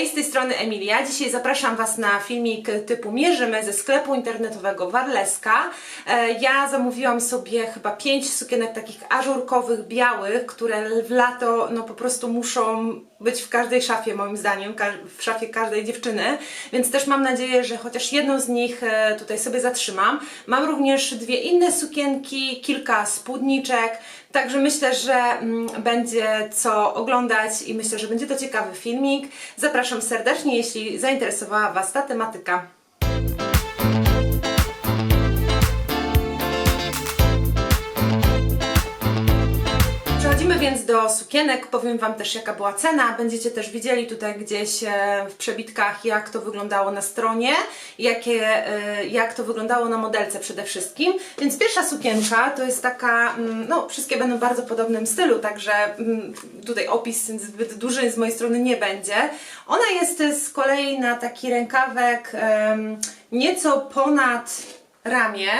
Hej, z tej strony Emilia. Dzisiaj zapraszam Was na filmik typu Mierzymy ze sklepu internetowego Warleska. E, Ja zamówiłam sobie chyba pięć sukienek takich ażurkowych, białych, które w lato no po prostu muszą być w każdej szafie moim zdaniem, w szafie każdej dziewczyny, więc też mam nadzieję, że chociaż jedną z nich e, tutaj sobie zatrzymam. Mam również dwie inne sukienki, kilka spódniczek, Także myślę, że mm, będzie co oglądać i myślę, że będzie to ciekawy filmik. Zapraszam serdecznie, jeśli zainteresowała Was ta tematyka. Sukienek. Powiem Wam też, jaka była cena. Będziecie też widzieli tutaj gdzieś e, w przebitkach, jak to wyglądało na stronie, jakie, e, jak to wyglądało na modelce przede wszystkim. Więc pierwsza sukienka to jest taka, mm, no wszystkie będą w bardzo podobnym stylu, także mm, tutaj opis zbyt duży z mojej strony nie będzie. Ona jest z kolei na taki rękawek nieco ponad ramię,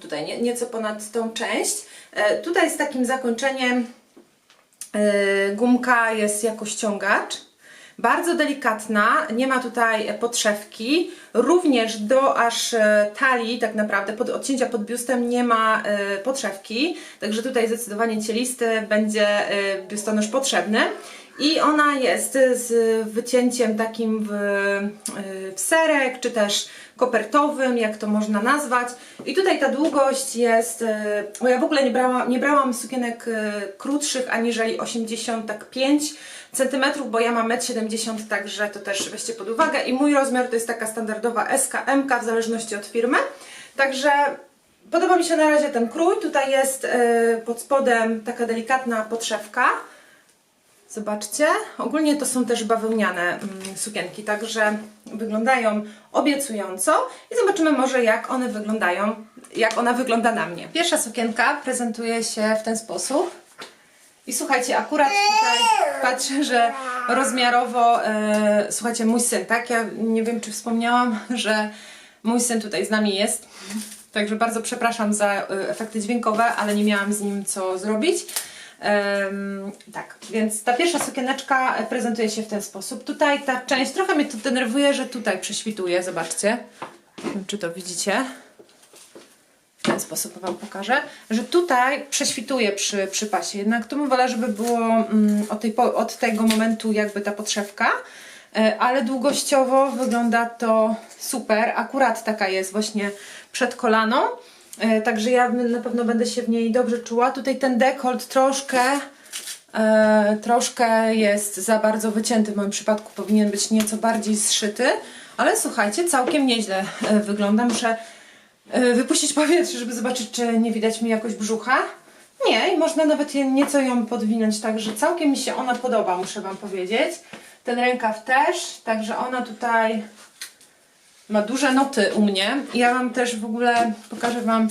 tutaj nie, nieco ponad tą część. E, Tutaj z takim zakończeniem gumka jest jako ściągacz. Bardzo delikatna, nie ma tutaj podszewki. Również do aż e, talii, tak naprawdę, pod odcięcia pod biustem nie ma e, podszewki. Także tutaj zdecydowanie cielisty będzie e, biustonosz potrzebny. I ona jest z wycięciem takim w, y, w serek, czy też kopertowym, jak to można nazwać. I tutaj ta długość jest, y, bo ja w ogóle nie, brała, nie brałam sukienek y, krótszych aniżeli 85 cm, bo ja mam 1,70 m, także to też weźcie pod uwagę. I mój rozmiar to jest taka standardowa SK, MK w zależności od firmy. Także podoba mi się na razie ten krój. Tutaj jest pod spodem taka delikatna podszewka. Zobaczcie, ogólnie to są też bawełniane mm, sukienki, także wyglądają obiecująco i zobaczymy może jak one wyglądają, jak ona wygląda na mnie. Pierwsza sukienka prezentuje się w ten sposób. I słuchajcie, akurat tutaj patrzę, że rozmiarowo, e, słuchajcie, mój syn, tak? Ja nie wiem, czy wspomniałam, że mój syn tutaj z nami jest. Także bardzo przepraszam za e, efekty dźwiękowe, ale nie miałam z nim co zrobić. Em, tak, więc ta pierwsza sukieneczka prezentuje się w ten sposób. Tutaj ta część, trochę mnie to denerwuje, że tutaj prześwituje, zobaczcie. Nie wiem, czy to widzicie. W ten sposób Wam pokażę, że tutaj prześwituje przy, przy pasie. Jednak tu bym wolała, żeby było mm, od, tej, od tego momentu jakby ta podszewka. E, Ale długościowo wygląda to super. Akurat taka jest właśnie przed kolaną. E, Także ja na pewno będę się w niej dobrze czuła. Tutaj ten dekolt troszkę e, troszkę jest za bardzo wycięty. W moim przypadku powinien być nieco bardziej zszyty. Ale słuchajcie, całkiem nieźle e, wygląda. Muszę wypuścić powietrze, żeby zobaczyć, czy nie widać mi jakoś brzucha. Nie, i można nawet nieco ją podwinąć, także całkiem mi się ona podoba, muszę Wam powiedzieć. Ten rękaw też, także ona tutaj ma duże noty u mnie. Ja Wam też w ogóle pokażę Wam,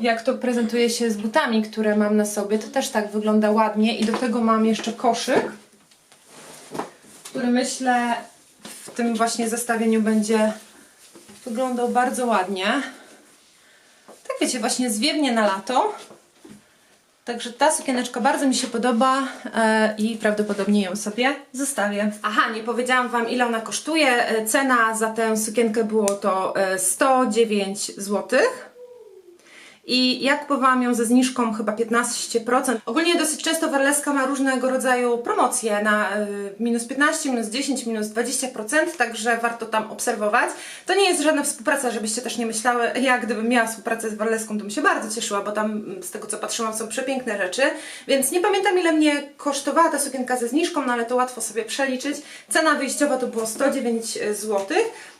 jak to prezentuje się z butami, które mam na sobie. To też tak wygląda ładnie i do tego mam jeszcze koszyk, który myślę w tym właśnie zestawieniu będzie wyglądał bardzo ładnie. Tak wiecie, właśnie zwiewnie na lato. Także ta sukieneczka bardzo mi się podoba e, i prawdopodobnie ją sobie zostawię. Aha, nie powiedziałam Wam ile ona kosztuje. E, Cena za tę sukienkę było to e, 109 złotych. I ja kupowałam ją ze zniżką chyba 15%. Ogólnie dosyć często Warleska ma różnego rodzaju promocje na y, minus 15, minus 10, minus 20%, także warto tam obserwować. To nie jest żadna współpraca, żebyście też nie myślały, ja gdybym miała współpracę z Warleską, to bym się bardzo cieszyła, bo tam mm, z tego co patrzyłam są przepiękne rzeczy, więc nie pamiętam ile mnie kosztowała ta sukienka ze zniżką, no ale to łatwo sobie przeliczyć. Cena wyjściowa to było 109 zł.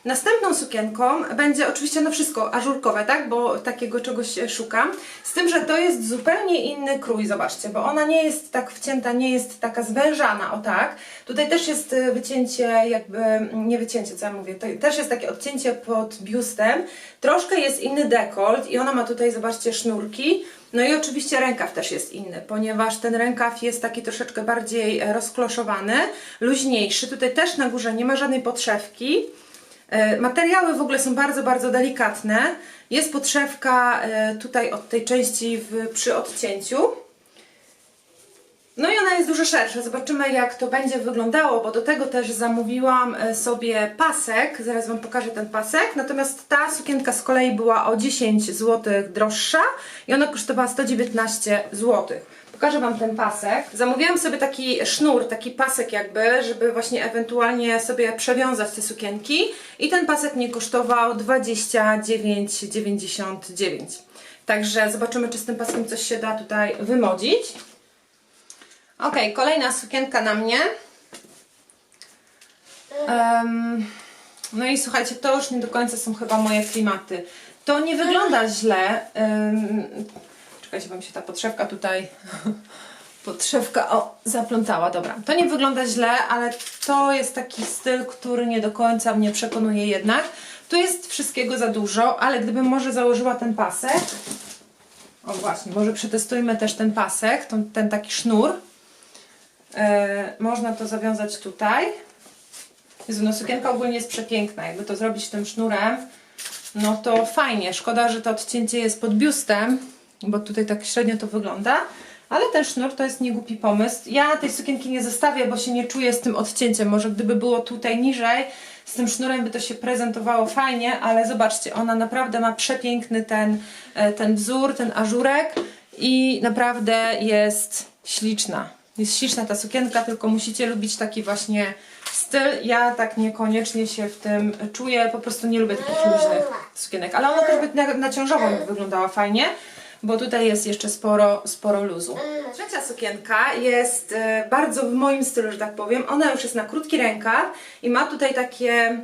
Następną sukienką będzie oczywiście no wszystko ażurkowe, tak? Bo takiego czegoś e, szukam. Z tym, że to jest zupełnie inny krój, zobaczcie, bo ona nie jest tak wcięta, nie jest taka zwężana, o tak. Tutaj też jest e, wycięcie, jakby, nie wycięcie, co ja mówię, to też jest takie odcięcie pod biustem. Troszkę jest inny dekolt i ona ma tutaj, zobaczcie, sznurki. No i oczywiście rękaw też jest inny, ponieważ ten rękaw jest taki troszeczkę bardziej e, rozkloszowany, luźniejszy. Tutaj też na górze nie ma żadnej podszewki. E, Materiały w ogóle są bardzo, bardzo delikatne. Jest podszewka e, tutaj od tej części w, przy odcięciu. No i ona jest dużo szersza. Zobaczymy jak to będzie wyglądało, bo do tego też zamówiłam e, sobie pasek. Zaraz Wam pokażę ten pasek. Natomiast ta sukienka z kolei była o 10 zł droższa i ona kosztowała 119 zł. Pokażę Wam ten pasek. Zamówiłam sobie taki sznur, taki pasek jakby, żeby właśnie ewentualnie sobie przewiązać te sukienki i ten pasek mnie kosztował 29,99. Także zobaczymy, czy z tym paskiem coś się da tutaj wymodzić. Ok, kolejna sukienka na mnie. Em, no i słuchajcie, to już nie do końca są chyba moje klimaty. To nie wygląda źle. Um, czekajcie, bo mi się ta podszewka tutaj. Podszewka, o, zaplątała, dobra. To nie wygląda źle, ale to jest taki styl, który nie do końca mnie przekonuje jednak. Tu jest wszystkiego za dużo, ale gdybym może założyła ten pasek. O właśnie, może przetestujmy też ten pasek, ten, ten taki sznur. E, można to zawiązać tutaj. Jezu, no sukienka ogólnie jest przepiękna. Jakby to zrobić tym sznurem, no to fajnie. Szkoda, że to odcięcie jest pod biustem, bo tutaj tak średnio to wygląda. Ale ten sznur to jest niegłupi pomysł. Ja tej sukienki nie zostawię, bo się nie czuję z tym odcięciem. Może gdyby było tutaj niżej, z tym sznurem by to się prezentowało fajnie, ale zobaczcie, ona naprawdę ma przepiękny ten, e, ten wzór, ten ażurek i naprawdę jest śliczna. Jest śliczna ta sukienka, tylko musicie lubić taki właśnie styl. Ja tak niekoniecznie się w tym czuję, po prostu nie lubię takich luźnych sukienek, ale ona też by na, na wyglądała fajnie, bo tutaj jest jeszcze sporo, sporo luzu. Trzecia sukienka jest e, bardzo w moim stylu, że tak powiem. Ona już jest na krótki rękaw i ma tutaj takie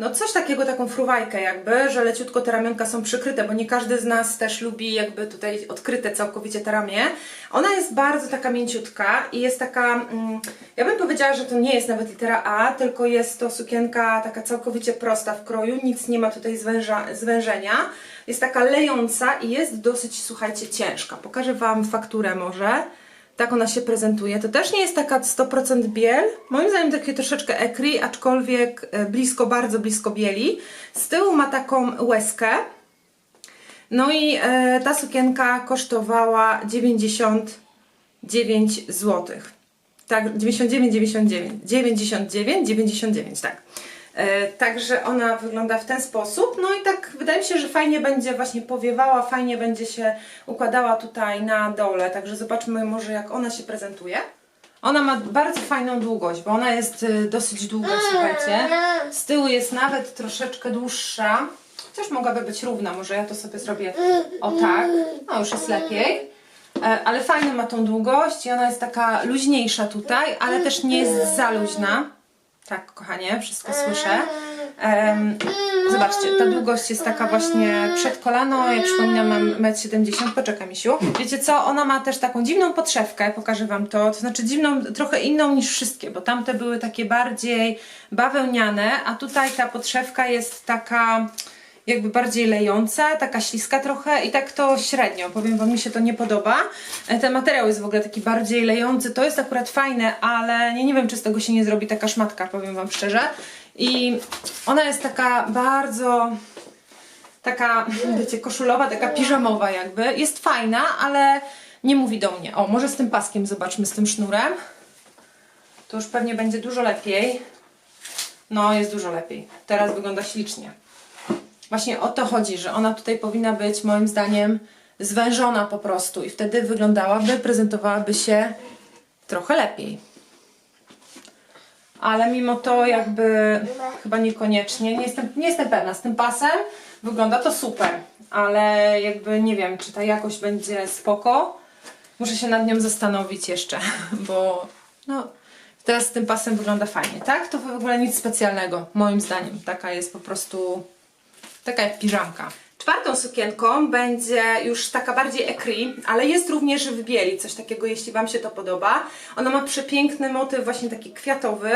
no coś takiego, taką fruwajkę jakby, że leciutko te ramionka są przykryte, bo nie każdy z nas też lubi jakby tutaj odkryte całkowicie te ramię. Ona jest bardzo taka mięciutka i jest taka, mm, ja bym powiedziała, że to nie jest nawet litera A, tylko jest to sukienka taka całkowicie prosta w kroju, nic nie ma tutaj zwęża, zwężenia. Jest taka lejąca i jest dosyć, słuchajcie, ciężka. Pokażę Wam fakturę może. Tak ona się prezentuje. To też nie jest taka 100% biel. Moim zdaniem takie troszeczkę ekri, aczkolwiek e, blisko, bardzo blisko bieli. Z tyłu ma taką łezkę. No i e, ta sukienka kosztowała 99 zł. Tak, 99, 99, 99, 99, tak. E, Także ona wygląda w ten sposób. No i tak wydaje mi się, że fajnie będzie właśnie powiewała, fajnie będzie się układała tutaj na dole. Także zobaczmy może jak ona się prezentuje. Ona ma bardzo fajną długość, bo ona jest y, dosyć długa, słuchajcie. Z tyłu jest nawet troszeczkę dłuższa. Chociaż mogłaby być równa, może ja to sobie zrobię o tak. No już jest lepiej. E, Ale fajną ma tą długość i ona jest taka luźniejsza tutaj, ale też nie jest za luźna. Tak, kochanie, wszystko słyszę. Em, zobaczcie, ta długość jest taka właśnie przed kolano. Ja przypominam, mam 1,70 m. Poczekaj, misiu. Wiecie co? Ona ma też taką dziwną podszewkę, pokażę Wam to. To znaczy dziwną, trochę inną niż wszystkie, bo tamte były takie bardziej bawełniane, a tutaj ta podszewka jest taka jakby bardziej lejąca, taka śliska trochę i tak to średnio, powiem Wam, mi się to nie podoba. E, Ten materiał jest w ogóle taki bardziej lejący, to jest akurat fajne, ale nie, nie wiem, czy z tego się nie zrobi taka szmatka, powiem Wam szczerze. I ona jest taka bardzo taka, wiecie, koszulowa, taka piżamowa jakby. Jest fajna, ale nie mówi do mnie. O, może z tym paskiem zobaczmy, z tym sznurem. To już pewnie będzie dużo lepiej. No, jest dużo lepiej. Teraz wygląda ślicznie. Właśnie o to chodzi, że ona tutaj powinna być moim zdaniem zwężona po prostu i wtedy wyglądałaby, prezentowałaby się trochę lepiej. Ale mimo to jakby chyba niekoniecznie, nie jestem, nie jestem pewna, z tym pasem wygląda to super, ale jakby nie wiem, czy ta jakość będzie spoko. Muszę się nad nią zastanowić jeszcze, bo no, teraz z tym pasem wygląda fajnie, tak? To w ogóle nic specjalnego, moim zdaniem. Taka jest po prostu Taka jak piżamka. Czwartą sukienką będzie już taka bardziej ekri, ale jest również w bieli, coś takiego, jeśli Wam się to podoba. Ona ma przepiękny motyw, właśnie taki kwiatowy,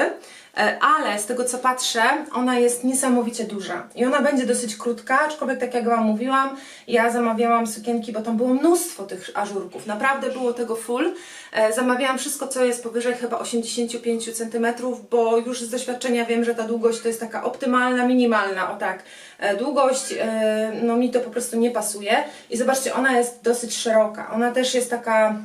ale z tego co patrzę, ona jest niesamowicie duża. I ona będzie dosyć krótka, aczkolwiek tak jak Wam mówiłam, ja zamawiałam sukienki, bo tam było mnóstwo tych ażurków. Naprawdę było tego full. E, Zamawiałam wszystko, co jest powyżej chyba 85 cm, bo już z doświadczenia wiem, że ta długość to jest taka optymalna, minimalna, o tak. E, Długość, e, no mi to po prostu nie pasuje. I zobaczcie, ona jest dosyć szeroka. Ona też jest taka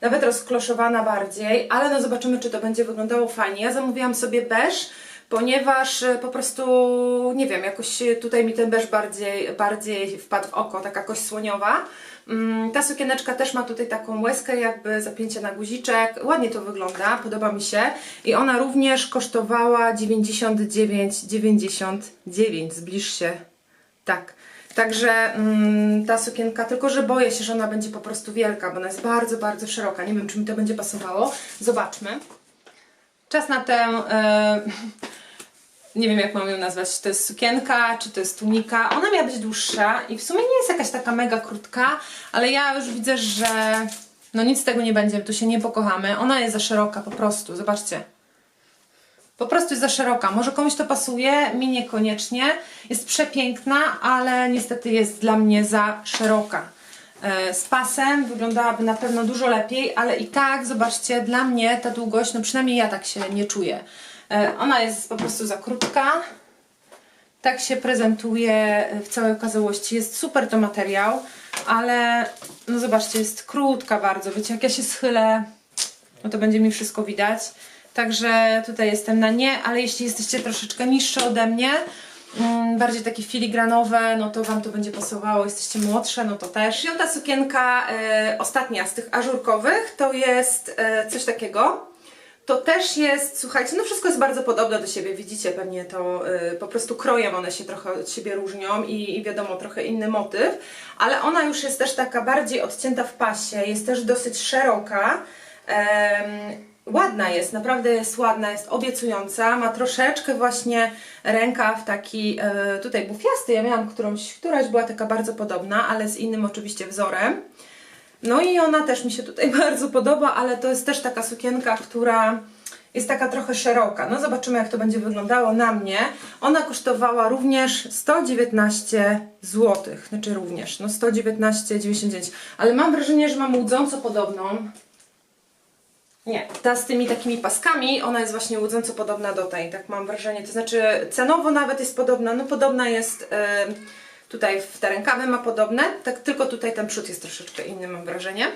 nawet rozkloszowana bardziej, ale no zobaczymy, czy to będzie wyglądało fajnie. Ja zamówiłam sobie beż, ponieważ e, po prostu, nie wiem, jakoś tutaj mi ten beż bardziej, bardziej wpadł w oko, taka kość słoniowa. Mm, Ta sukieneczka też ma tutaj taką łezkę, jakby zapięcie na guziczek. Ładnie to wygląda, podoba mi się. I ona również kosztowała 99,99. Zbliż się. Tak. Także mm, ta sukienka, tylko że boję się, że ona będzie po prostu wielka, bo ona jest bardzo, bardzo szeroka. Nie wiem, czy mi to będzie pasowało. Zobaczmy. Czas na tę. E, nie wiem jak mam ją nazwać, czy to jest sukienka, czy to jest tunika. Ona miała być dłuższa i w sumie nie jest jakaś taka mega krótka, ale ja już widzę, że no nic z tego nie będzie, tu się nie pokochamy. Ona jest za szeroka po prostu, zobaczcie. Po prostu jest za szeroka. Może komuś to pasuje, mi niekoniecznie. Jest przepiękna, ale niestety jest dla mnie za szeroka. E, Z pasem wyglądałaby na pewno dużo lepiej, ale i tak, zobaczcie, dla mnie ta długość, no przynajmniej ja tak się nie czuję. E, Ona jest po prostu za krótka. Tak się prezentuje w całej okazałości. Jest super to materiał, ale no zobaczcie, jest krótka bardzo. Wiecie, jak ja się schylę, no to będzie mi wszystko widać. Także tutaj jestem na nie, ale jeśli jesteście troszeczkę niższe ode mnie, mm, bardziej takie filigranowe, no to Wam to będzie pasowało. Jesteście młodsze, no to też. Piąta sukienka, e, ostatnia z tych ażurkowych, to jest e, coś takiego. To też jest, słuchajcie, no wszystko jest bardzo podobne do siebie, widzicie pewnie to, y, po prostu krojem one się trochę od siebie różnią i, i wiadomo, trochę inny motyw, ale ona już jest też taka bardziej odcięta w pasie, jest też dosyć szeroka, ładna jest, naprawdę jest ładna, jest obiecująca, ma troszeczkę właśnie rękaw taki e, tutaj bufiasty, ja miałam którąś, któraś była taka bardzo podobna, ale z innym oczywiście wzorem. No i ona też mi się tutaj bardzo podoba, ale to jest też taka sukienka, która jest taka trochę szeroka. No zobaczymy jak to będzie wyglądało na mnie. Ona kosztowała również 119 zł. Znaczy również, no 119,99. Ale mam wrażenie, że mam łudząco podobną. Nie, ta z tymi takimi paskami, ona jest właśnie łudząco podobna do tej, tak mam wrażenie. To znaczy cenowo nawet jest podobna, no podobna jest em, tutaj w te rękawy ma podobne, tak tylko tutaj ten przód jest troszeczkę inny mam wrażenie.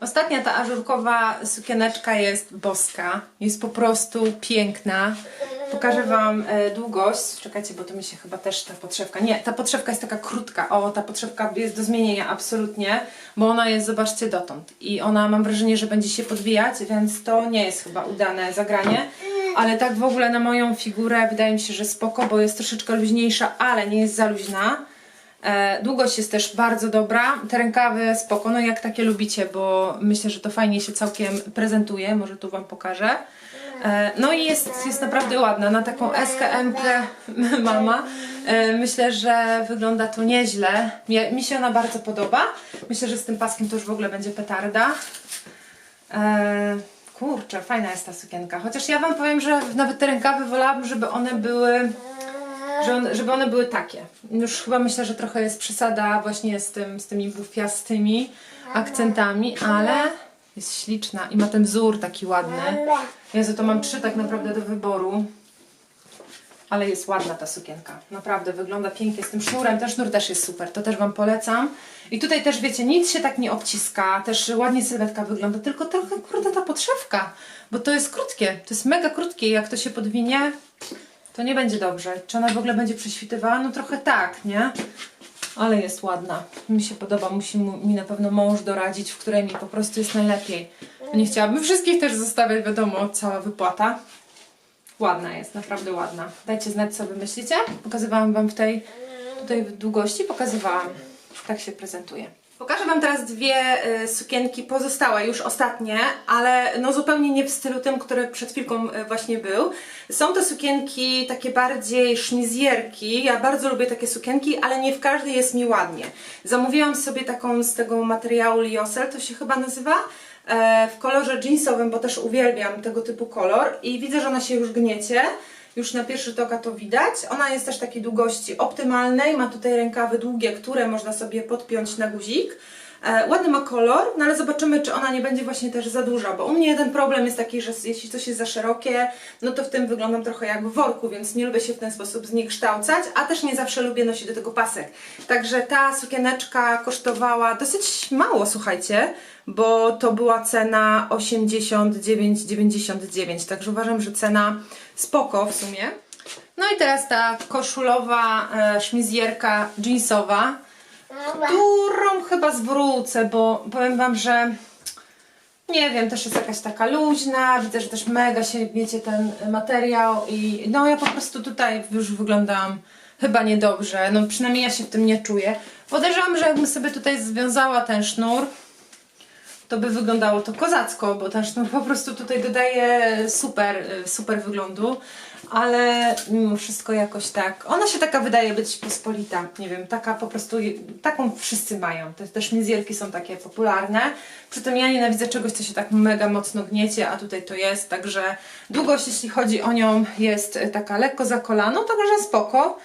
Ostatnia ta ażurkowa sukieneczka jest boska, jest po prostu piękna. Pokażę Wam e, długość. Czekajcie, bo to mi się chyba też ta podszewka. Nie, ta podszewka jest taka krótka. O, ta podszewka jest do zmienienia absolutnie, bo ona jest, zobaczcie, dotąd. I ona mam wrażenie, że będzie się podwijać, więc to nie jest chyba udane zagranie. Ale tak w ogóle na moją figurę wydaje mi się, że spoko, bo jest troszeczkę luźniejsza, ale nie jest za luźna. E, długość jest też bardzo dobra. Te rękawy spoko, no jak takie lubicie, bo myślę, że to fajnie się całkiem prezentuje. Może tu Wam pokażę. E, no i jest, jest naprawdę ładna. Na taką SKM mama. E, myślę, że wygląda to nieźle. Mi, się ona bardzo podoba. Myślę, że z tym paskiem to już w ogóle będzie petarda. Kurczę, fajna jest ta sukienka. Chociaż ja Wam powiem, że nawet te rękawy wolałabym, żeby one były że one, żeby one były takie. Już chyba myślę, że trochę jest przesada właśnie z, tym, z tymi bufiastymi akcentami, ale jest śliczna i ma ten wzór taki ładny. Jezu, to mam trzy tak naprawdę do wyboru. Ale jest ładna ta sukienka. Naprawdę wygląda pięknie z tym sznurem. Ten sznur też jest super, to też Wam polecam. I tutaj też wiecie, nic się tak nie obciska, też ładnie sylwetka wygląda, tylko trochę kurde ta podszewka, bo to jest krótkie, to jest mega krótkie jak to się podwinie, to nie będzie dobrze. Czy ona w ogóle będzie prześwitywała? No trochę tak, nie? Ale jest ładna. Mi się podoba. Musi mu, mi na pewno mąż doradzić, w której mi po prostu jest najlepiej. Nie chciałabym wszystkich też zostawiać, wiadomo, cała wypłata. Ładna jest, naprawdę ładna. Dajcie znać, co wy myślicie. Pokazywałam wam w tej tutaj w długości, pokazywałam. Tak się prezentuje. Pokażę Wam teraz dwie y, sukienki pozostałe, już ostatnie, ale no zupełnie nie w stylu tym, który przed chwilką y, właśnie był. Są to sukienki takie bardziej szmizjerki. Ja bardzo lubię takie sukienki, ale nie w każdej jest mi ładnie. Zamówiłam sobie taką z tego materiału Liosel, to się chyba nazywa, e, w kolorze jeansowym, bo też uwielbiam tego typu kolor i widzę, że ona się już gniecie. Już na pierwszy tok to widać. Ona jest też takiej długości optymalnej. Ma tutaj rękawy długie, które można sobie podpiąć na guzik. E, ładny ma kolor, no ale zobaczymy, czy ona nie będzie właśnie też za duża, bo u mnie jeden problem jest taki, że jeśli coś jest za szerokie, no to w tym wyglądam trochę jak w worku, więc nie lubię się w ten sposób zniekształcać, a też nie zawsze lubię nosić do tego pasek. Także ta sukieneczka kosztowała dosyć mało, słuchajcie, bo to była cena 89,99, także uważam, że cena spoko w sumie. No i teraz ta koszulowa e, szmizjerka jeansowa, którą chyba zwrócę, bo powiem Wam, że nie wiem, też jest jakaś taka luźna, widzę, że też mega się wiecie ten materiał i no ja po prostu tutaj już wyglądam chyba niedobrze, no przynajmniej ja się w tym nie czuję. Podejrzewam, że jakbym sobie tutaj związała ten sznur, to by wyglądało to kozacko, bo ten sznur po prostu tutaj dodaje super, y, super wyglądu, ale mimo wszystko jakoś tak, ona się taka wydaje być pospolita, nie wiem, taka po prostu, taką wszyscy mają, te, te szmizjerki są takie popularne, przy tym ja nienawidzę czegoś, co się tak mega mocno gniecie, a tutaj to jest, także długość, jeśli chodzi o nią, jest taka lekko za kolano, także spoko,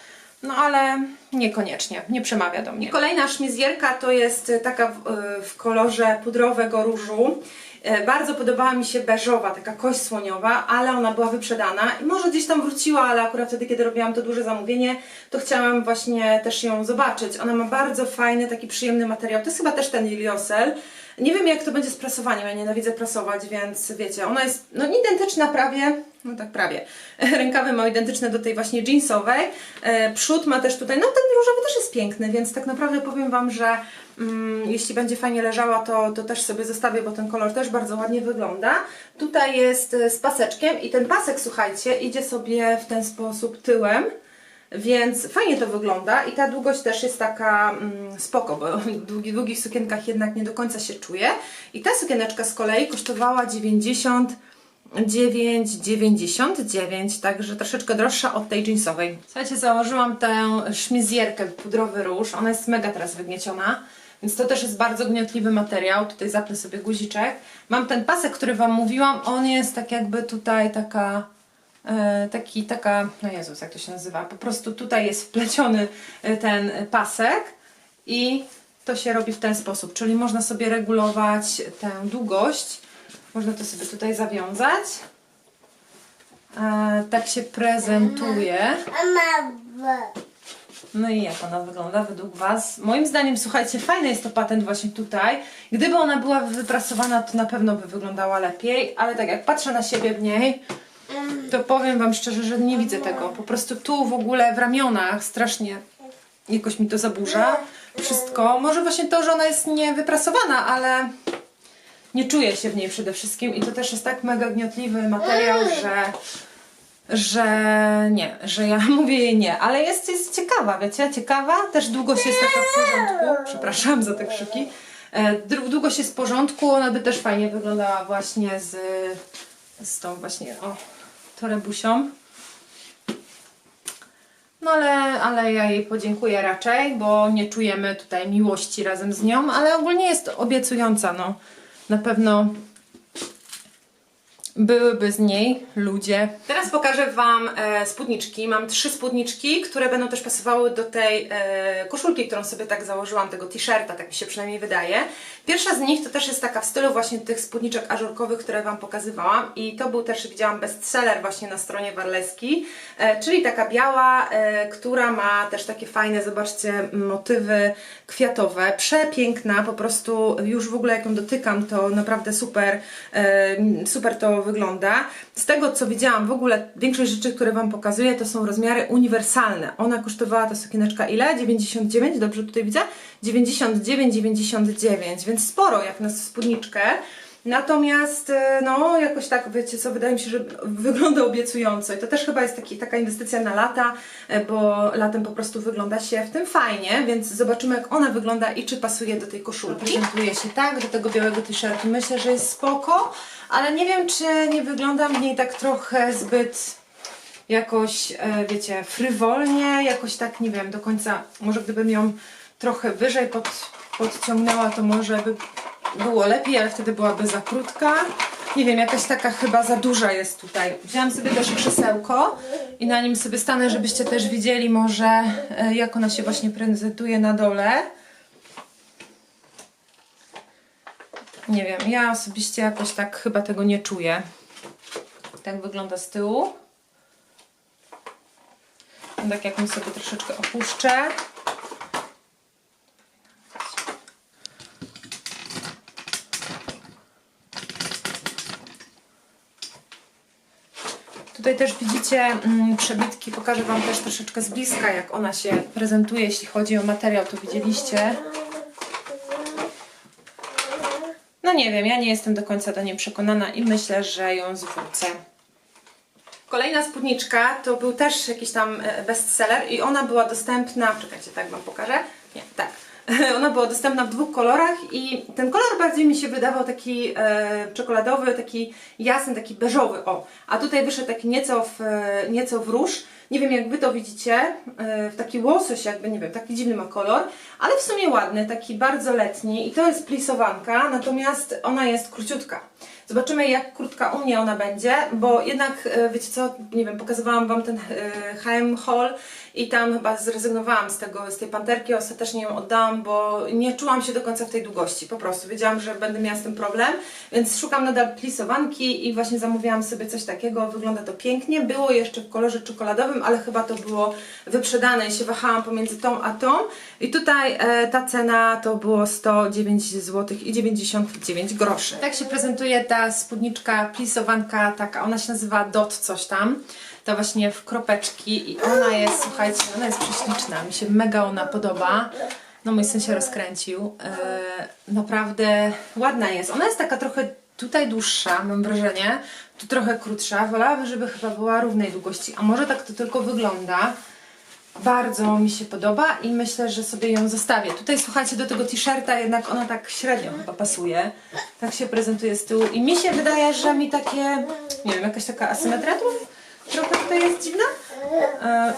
no ale niekoniecznie, nie przemawia do mnie. Kolejna szmizjerka to jest y, taka w, y, w kolorze pudrowego różu. E, Bardzo podobała mi się beżowa, taka kość słoniowa, ale ona była wyprzedana i może gdzieś tam wróciła, ale akurat wtedy, kiedy robiłam to duże zamówienie, to chciałam właśnie też ją zobaczyć. Ona ma bardzo fajny, taki przyjemny materiał. To jest chyba też ten Iliosel. Nie wiem jak to będzie z prasowaniem, ja nienawidzę prasować, więc wiecie, ona jest no identyczna prawie, no tak prawie. Rękawy ma identyczne do tej właśnie jeansowej. E, Przód ma też tutaj, no ten różowy też jest piękny, więc tak naprawdę powiem Wam, że mm, jeśli będzie fajnie leżała, to, to też sobie zostawię, bo ten kolor też bardzo ładnie wygląda. Tutaj jest e, z paseczkiem i ten pasek, słuchajcie, idzie sobie w ten sposób tyłem. Więc fajnie to wygląda i ta długość też jest taka mm, spoko, bo w długi, długich sukienkach jednak nie do końca się czuje. I ta sukieneczka z kolei kosztowała 99,99, także troszeczkę droższa od tej jeansowej. Słuchajcie, założyłam tę szmizjerkę, pudrowy róż, ona jest mega teraz wygnieciona. Więc to też jest bardzo gniotliwy materiał. Tutaj zapnę sobie guziczek. Mam ten pasek, który Wam mówiłam. On jest tak jakby tutaj taka taki, taka, no Jezus, jak to się nazywa, po prostu tutaj jest wpleciony e, ten pasek i to się robi w ten sposób, czyli można sobie regulować tę długość, można to sobie tutaj zawiązać. E, tak się prezentuje. No i jak ona wygląda według Was? Moim zdaniem, słuchajcie, fajny jest to patent właśnie tutaj. Gdyby ona była wyprasowana, to na pewno by wyglądała lepiej, ale tak jak patrzę na siebie w niej, to powiem Wam szczerze, że nie widzę tego. Po prostu tu w ogóle w ramionach strasznie jakoś mi to zaburza wszystko. Może właśnie to, że ona jest niewyprasowana, ale nie czuję się w niej przede wszystkim i to też jest tak mega gniotliwy materiał, że że nie, że ja mówię jej nie, ale jest, jest ciekawa, wiecie, ciekawa, też długość jest taka w porządku, przepraszam za te krzyki, e, długość jest w porządku, ona by też fajnie wyglądała właśnie z, z tą właśnie, o, torebusią. No ale, ale ja jej podziękuję raczej, bo nie czujemy tutaj miłości razem z nią, ale ogólnie jest obiecująca, no. Na pewno byłyby z niej ludzie. Teraz pokażę Wam e, spódniczki. Mam trzy spódniczki, które będą też pasowały do tej e, koszulki, którą sobie tak założyłam, tego t-shirta, tak mi się przynajmniej wydaje. Pierwsza z nich to też jest taka w stylu właśnie tych spódniczek ażurkowych, które Wam pokazywałam i to był też, widziałam, bestseller właśnie na stronie Warleski, e, czyli taka biała, e, która ma też takie fajne, zobaczcie, motywy kwiatowe, przepiękna, po prostu już w ogóle jak ją dotykam, to naprawdę super, e, super to wygląda. Z tego co widziałam, w ogóle większość rzeczy, które Wam pokazuję, to są rozmiary uniwersalne. Ona kosztowała ta sukieneczka ile? 99, dobrze tutaj widzę? 99,99, więc sporo jak na spódniczkę. Natomiast, e, no, jakoś tak, wiecie co, wydaje mi się, że wygląda obiecująco i to też chyba jest taki, taka inwestycja na lata, e, bo latem po prostu wygląda się w tym fajnie, więc zobaczymy jak ona wygląda i czy pasuje do tej koszulki. Prezentuje się tak, do tego białego t-shirtu. Myślę, że jest spoko, ale nie wiem, czy nie wyglądam w niej tak trochę zbyt jakoś, e, wiecie, frywolnie, jakoś tak, nie wiem, do końca, może gdybym ją trochę wyżej pod, podciągnęła, to może by było lepiej, ale wtedy byłaby za krótka. Nie wiem, jakaś taka chyba za duża jest tutaj. Wzięłam sobie też krzesełko i na nim sobie stanę, żebyście też widzieli może, e, jak ona się właśnie prezentuje na dole. Nie wiem, ja osobiście jakoś tak chyba tego nie czuję. Tak wygląda z tyłu. Tak jak mi sobie troszeczkę opuszczę. Tutaj też widzicie mm, przebitki, pokażę Wam też troszeczkę z bliska, jak ona się prezentuje, jeśli chodzi o materiał, to widzieliście. No nie wiem, ja nie jestem do końca do niej przekonana i myślę, że ją zwrócę. Kolejna spódniczka to był też jakiś tam e, bestseller i ona była dostępna, czekajcie, tak Wam pokażę. Nie, tak. Ona była dostępna w dwóch kolorach i ten kolor bardziej mi się wydawał taki e, czekoladowy, taki jasny, taki beżowy, o. A tutaj wyszedł taki nieco w, e, nieco w róż. Nie wiem jak Wy to widzicie, e, w taki łosoś jakby, nie wiem, taki dziwny ma kolor, ale w sumie ładny, taki bardzo letni i to jest plisowanka, natomiast ona jest króciutka. Zobaczymy jak krótka u mnie ona będzie, bo jednak, e, wiecie co, nie wiem, pokazywałam Wam ten e, H&M haul i tam chyba zrezygnowałam z tego, z tej panterki, ostatecznie ją oddałam, bo nie czułam się do końca w tej długości, po prostu. Wiedziałam, że będę miała z tym problem, więc szukam nadal plisowanki i właśnie zamówiłam sobie coś takiego, wygląda to pięknie. Było jeszcze w kolorze czekoladowym, ale chyba to było wyprzedane i się wahałam pomiędzy tą a tą. I tutaj e, ta cena to było 109 zł i 99 groszy. Tak się prezentuje ta spódniczka plisowanka, taka, ona się nazywa Dot coś tam. To właśnie w kropeczki i ona jest, słuchajcie, ona jest prześliczna, mi się mega ona podoba. No mój syn się rozkręcił. E, naprawdę ładna jest. Ona jest taka trochę tutaj dłuższa, mam wrażenie. Tu trochę krótsza. Wolałabym, żeby chyba była równej długości. A może tak to tylko wygląda. Bardzo mi się podoba i myślę, że sobie ją zostawię. Tutaj słuchajcie, do tego t-shirta jednak ona tak średnio chyba pasuje. Tak się prezentuje z tyłu i mi się wydaje, że mi takie, nie wiem, jakaś taka asymetria trochę tutaj jest dziwna. E,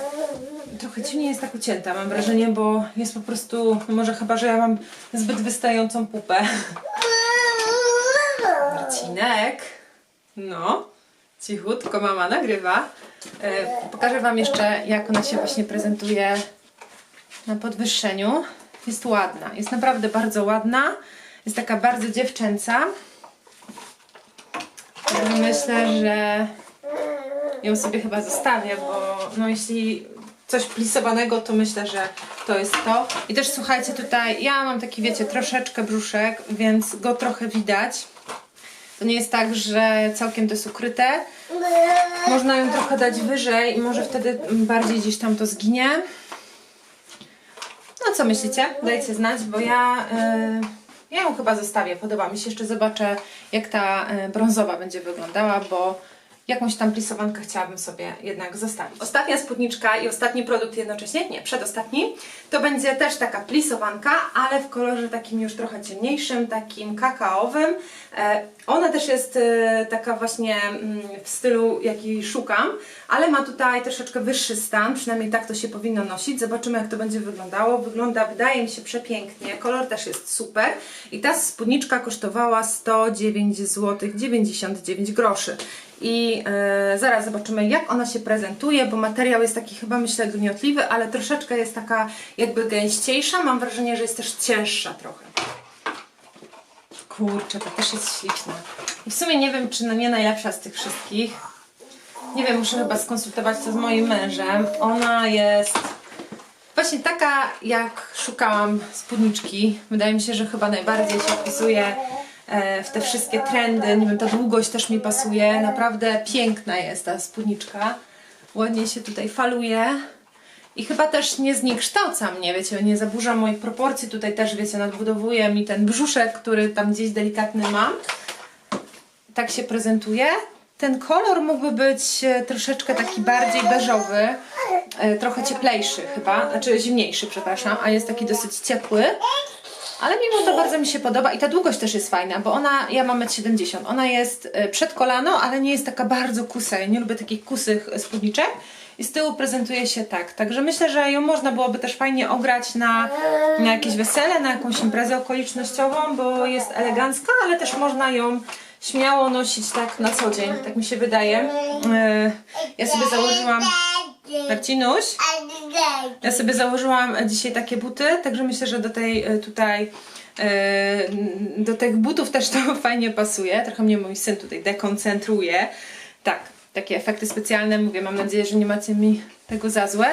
trochę dziwnie jest tak ucięta, mam wrażenie, bo jest po prostu, może chyba, że ja mam zbyt wystającą pupę. Marcinek. No, cichutko mama nagrywa. E, pokażę Wam jeszcze, jak ona się właśnie prezentuje na podwyższeniu. Jest ładna, jest naprawdę bardzo ładna. Jest taka bardzo dziewczęca. Myślę, że ją sobie chyba zostawię, bo no jeśli coś plisowanego, to myślę, że to jest to. I też słuchajcie, tutaj ja mam taki, wiecie, troszeczkę brzuszek, więc go trochę widać. To nie jest tak, że całkiem to jest ukryte. Można ją trochę dać wyżej i może wtedy bardziej gdzieś tam to zginie. No co myślicie? Dajcie znać, bo ja, y, ja ją chyba zostawię. Podoba mi się. Jeszcze zobaczę, jak ta y, brązowa będzie wyglądała, bo jakąś tam plisowankę chciałabym sobie jednak zostawić. Ostatnia spódniczka i ostatni produkt jednocześnie, nie, przedostatni, to będzie też taka plisowanka, ale w kolorze takim już trochę ciemniejszym, takim kakaowym. E, ona też jest e, taka właśnie mm, w stylu, jaki szukam, ale ma tutaj troszeczkę wyższy stan, przynajmniej tak to się powinno nosić. Zobaczymy, jak to będzie wyglądało. Wygląda, wydaje mi się, przepięknie. Kolor też jest super. I ta spódniczka kosztowała 109 zł 99 groszy. I e, zaraz zobaczymy, jak ona się prezentuje, bo materiał jest taki chyba myślę gniotliwy, ale troszeczkę jest taka jakby gęściejsza. Mam wrażenie, że jest też cięższa trochę. Kurczę, to też jest śliczna. I w sumie nie wiem, czy no nie najlepsza z tych wszystkich. Nie wiem, muszę chyba skonsultować to z moim mężem. Ona jest właśnie taka, jak szukałam spódniczki. Wydaje mi się, że chyba najbardziej się wpisuje w te wszystkie trendy. Nie wiem, ta długość też mi pasuje. Naprawdę piękna jest ta spódniczka. Ładnie się tutaj faluje. I chyba też nie zniekształca mnie, wiecie, nie zaburza moich proporcji. Tutaj też, wiecie, nadbudowuje mi ten brzuszek, który tam gdzieś delikatny mam. Tak się prezentuje. Ten kolor mógłby być e, troszeczkę taki bardziej beżowy, e, trochę cieplejszy chyba, znaczy zimniejszy, przepraszam, a jest taki dosyć ciepły. Ale mimo to bardzo mi się podoba i ta długość też jest fajna, bo ona, ja mam 1,70 m, ona jest e, przed kolano, ale nie jest taka bardzo kusa, ja nie lubię takich kusych spódniczek i z tyłu prezentuje się tak, także myślę, że ją można byłoby też fajnie ograć na, na jakieś wesele, na jakąś imprezę okolicznościową, bo jest elegancka, ale też można ją śmiało nosić tak na co dzień, tak mi się wydaje. E, Ja sobie założyłam, Marcinuś, ja sobie założyłam dzisiaj takie buty, także myślę, że do tej e, tutaj Yy, do tych butów też to fajnie pasuje. Trochę mnie mój syn tutaj dekoncentruje. Tak, takie efekty specjalne. Mówię, mam nadzieję, że nie macie mi tego za złe.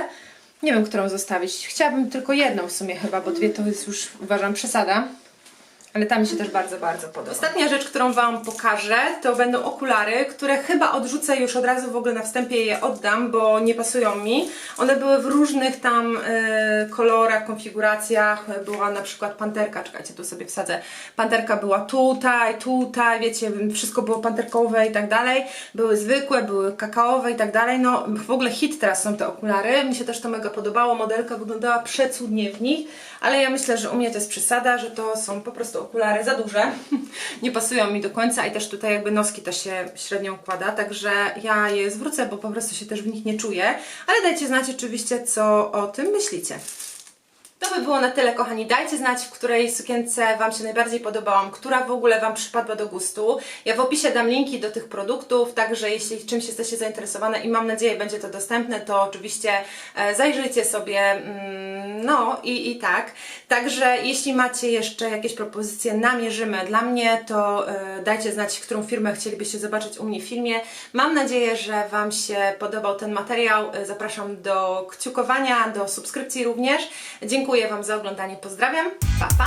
Nie wiem, którą zostawić. Chciałabym tylko jedną w sumie chyba, bo dwie to jest już uważam przesada. Ale ta mi się też bardzo, bardzo podoba. Ostatnia rzecz, którą Wam pokażę, to będą okulary, które chyba odrzucę już od razu w ogóle na wstępie je oddam, bo nie pasują mi. One były w różnych tam e, kolorach, konfiguracjach. Była na przykład panterka, czekajcie, tu sobie wsadzę. Panterka była tutaj, tutaj, wiecie, wszystko było panterkowe i tak dalej. Były zwykłe, były kakaowe i tak dalej. No w ogóle hit teraz są te okulary. Mi się też to mega podobało. Modelka wyglądała przecudnie w nich, ale ja myślę, że u mnie to jest przesada, że to są po prostu okulary za duże. Nie pasują mi do końca i też tutaj jakby noski też się średnio układa, także ja je zwrócę, bo po prostu się też w nich nie czuję. Ale dajcie znać oczywiście, co o tym myślicie. To by było na tyle, kochani. Dajcie znać, w której sukience Wam się najbardziej podobałam, która w ogóle Wam przypadła do gustu. Ja w opisie dam linki do tych produktów, także jeśli czymś jesteście zainteresowane i mam nadzieję będzie to dostępne, to oczywiście e, zajrzyjcie sobie, mm, no i, i tak. Także jeśli macie jeszcze jakieś propozycje, namierzymy dla mnie, to e, dajcie znać, którą firmę chcielibyście zobaczyć u mnie w filmie. Mam nadzieję, że Wam się podobał ten materiał. E, Zapraszam do kciukowania, do subskrypcji również. Dziękuję Wam za oglądanie. Pozdrawiam. Pa, pa.